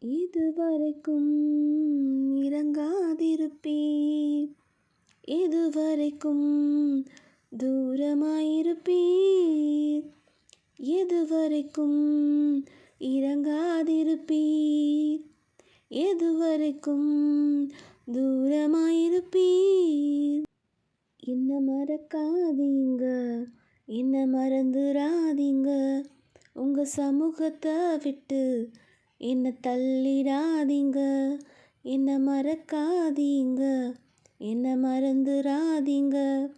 இதுவரைக்கும் இறங்காதிருப்பீர். எதுவரைக்கும் தூரமாயிருப்பீர். எதுவரைக்கும் இறங்காதிருப்பீர். எதுவரைக்கும் தூரமாயிருப்பீர். என்ன மறக்காதீங்க என்ன மறந்துடாதீங்க உங்க சமூகத்தை விட்டு என்ன தள்ளிடாதீங்க. என்ன மறக்காதீங்க. என்ன மறந்துடாதீங்க.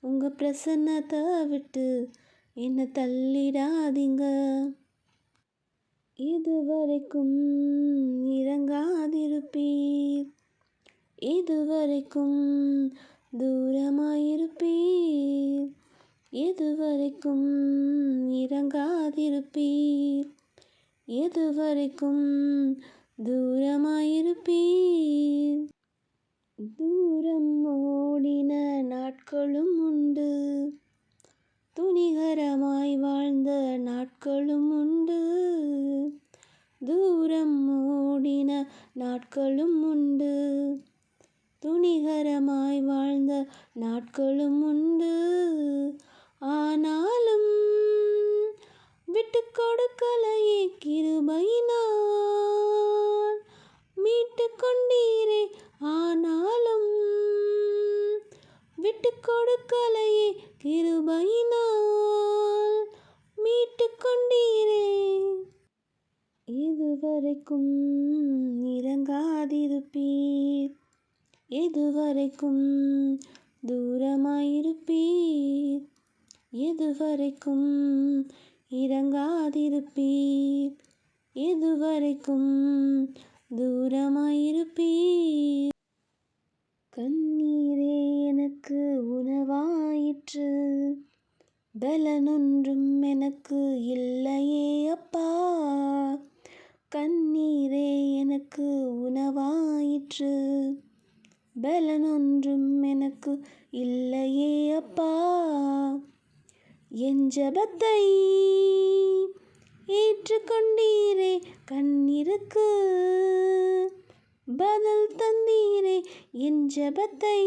உங்கள் பிரசன்னத்தை விட்டு என்ன தள்ளிடாதீங்க. இதுவரைக்கும் இறங்காதிருப்பீர். இதுவரைக்கும் தூரமாயிருப்பீர். இதுவரைக்கும் இறங்காதிருப்பீர். எது வரைக்கும் தூரமாயிருப்பீர்? தூரம் ஓடின நாட்களும் உண்டு. துணிகரமாய் வாழ்ந்த நாட்களும் உண்டு. தூரம் ஓடின நாட்களும் உண்டு. துணிகரமாய் வாழ்ந்த நாட்களும் உண்டு ஆனாலும் விட்டு கொடுக்கலையே கிருபையினால் மீட்டு கொண்டீரே. ஆனாலும் விட்டு கொடுக்கலையே கிருபையினால் மீட்டு கொண்டீரே. இதுவரைக்கும் இறங்காதிருப்பீர். எதுவரைக்கும் தூரமாயிருப்பீர். எதுவரைக்கும் இறங்காதிருப்பீர். எதுவரைக்கும் தூரமாயிருப்பீர். கண்ணீரே எனக்கு உணவாயிற்று. பலனொன்றும் எனக்கு இல்லையே அப்பா. கண்ணீரே எனக்கு உணவாயிற்று. பலனொன்றும் எனக்கு இல்லையே அப்பா. என் ஜபத்தை ஏற்றுக்கொண்டீரே கண்ணிருக்கு. பதில் தந்தீரே என் ஜபத்தை.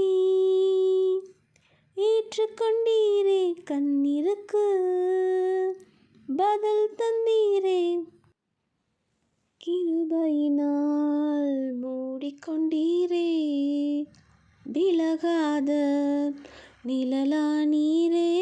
ஏற்றுக்கொண்டீரே கண்ணிருக்கு. பதில் தந்தீரே. கிருபையினால் மூடிக்கொண்டீரே விலகாத நிழலா நீரே